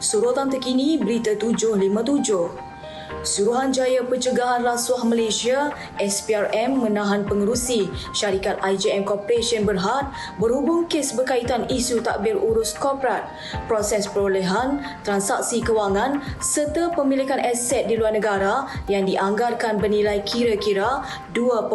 Sorotan terkini Berita 757. Suruhanjaya Pencegahan Rasuah Malaysia SPRM menahan pengerusi syarikat IJM Corporation Berhad berhubung kes berkaitan isu takbir urus korporat, proses perolehan, transaksi kewangan serta pemilikan aset di luar negara yang dianggarkan bernilai kira-kira 2.5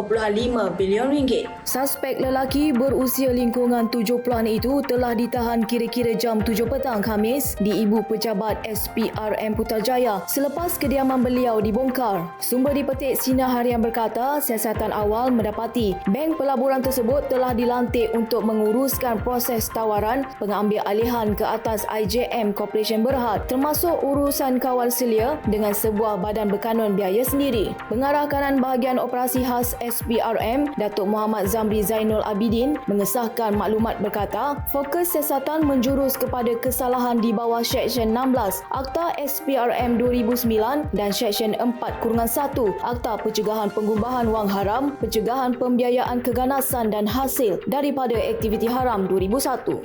bilion ringgit. Suspek lelaki berusia lingkungan 70-an itu telah ditahan kira-kira jam 7 petang Khamis di Ibu Pejabat SPRM Putrajaya selepas kediaman beliau dibongkar. Sumber dipetik Sinar Harian berkata siasatan awal mendapati bank pelaburan tersebut telah dilantik untuk menguruskan proses tawaran pengambil alihan ke atas IJM Corporation Berhad termasuk urusan kawal selia dengan sebuah badan berkanun biaya sendiri. Pengarah kanan bahagian operasi khas SPRM, Datuk Muhammad Zamri Zainul Abidin mengesahkan maklumat berkata fokus siasatan menjurus kepada kesalahan di bawah Seksyen 16 Akta SPRM 2009 dan Seksyen 4 kurungan 1 Akta Pencegahan Penggubahan Wang Haram, Pencegahan Pembiayaan Keganasan dan Hasil daripada Aktiviti Haram 2001.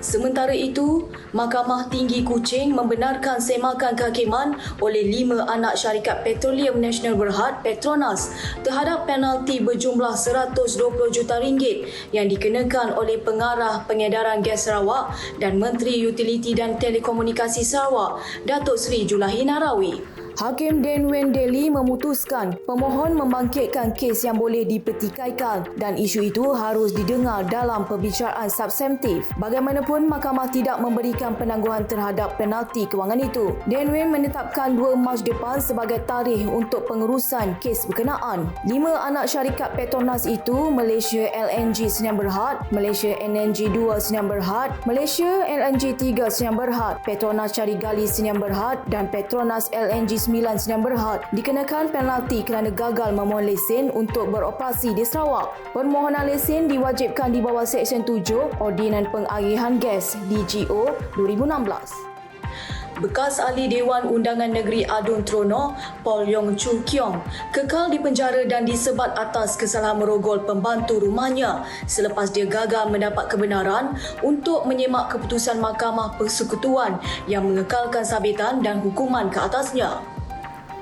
Sementara itu, Mahkamah Tinggi Kuching membenarkan semakan kehakiman oleh lima anak syarikat Petroleum Nasional Berhad Petronas terhadap penalti berjumlah 120 juta ringgit yang dikenakan oleh pengarah pengedaran gas Sarawak dan Menteri Utiliti dan Telekomunikasi Sarawak, Datuk Seri Julahi Narawi. Hakim Dan Wen Deli memutuskan pemohon membangkitkan kes yang boleh dipertikaikan dan isu itu harus didengar dalam perbicaraan substantif. Bagaimanapun, mahkamah tidak memberikan penangguhan terhadap penalti kewangan itu. Dan menetapkan 2 Mac depan sebagai tarikh untuk pengurusan kes berkenaan. Lima anak syarikat Petronas itu Malaysia LNG Sdn Berhad, Malaysia NNG 2 Sdn Berhad, Malaysia LNG 3 Sdn Berhad, Petronas Cari Gali Sdn Berhad dan Petronas LNG 9 Sdn Berhad dikenakan penalti kerana gagal memohon lesen untuk beroperasi di Sarawak. Permohonan lesen diwajibkan di bawah Seksyen 7 Ordinan Pengagihan Gas DGO 2016. Bekas ahli Dewan Undangan Negeri Adun Trono, Paul Yong Chu Kiong, kekal di penjara dan disebat atas kesalahan merogol pembantu rumahnya selepas dia gagal mendapat kebenaran untuk menyemak keputusan Mahkamah Persekutuan yang mengekalkan sabitan dan hukuman ke atasnya.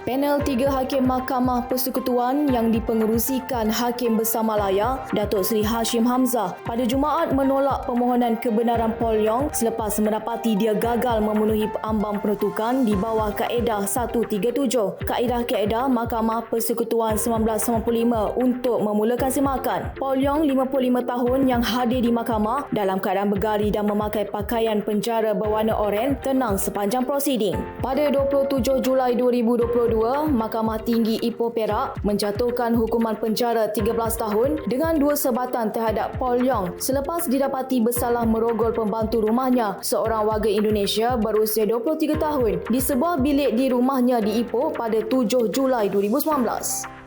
Panel tiga Hakim Mahkamah Persekutuan yang dipengerusikan Hakim Bersama Laya, Datuk Seri Hashim Hamzah, pada Jumaat menolak permohonan kebenaran Paul Yong selepas mendapati dia gagal memenuhi ambang peruntukan di bawah Kaedah 137, Kaedah-Kaedah Mahkamah Persekutuan 1995 untuk memulakan semakan. Paul Yong, 55 tahun yang hadir di mahkamah dalam keadaan bergari dan memakai pakaian penjara berwarna oranye tenang sepanjang prosiding. Pada 27 Julai 2022, kedua, Mahkamah Tinggi Ipoh Perak menjatuhkan hukuman penjara 13 tahun dengan dua sebatan terhadap Paul Yong selepas didapati bersalah merogol pembantu rumahnya seorang warga Indonesia berusia 23 tahun di sebuah bilik di rumahnya di Ipoh pada 7 Julai 2019.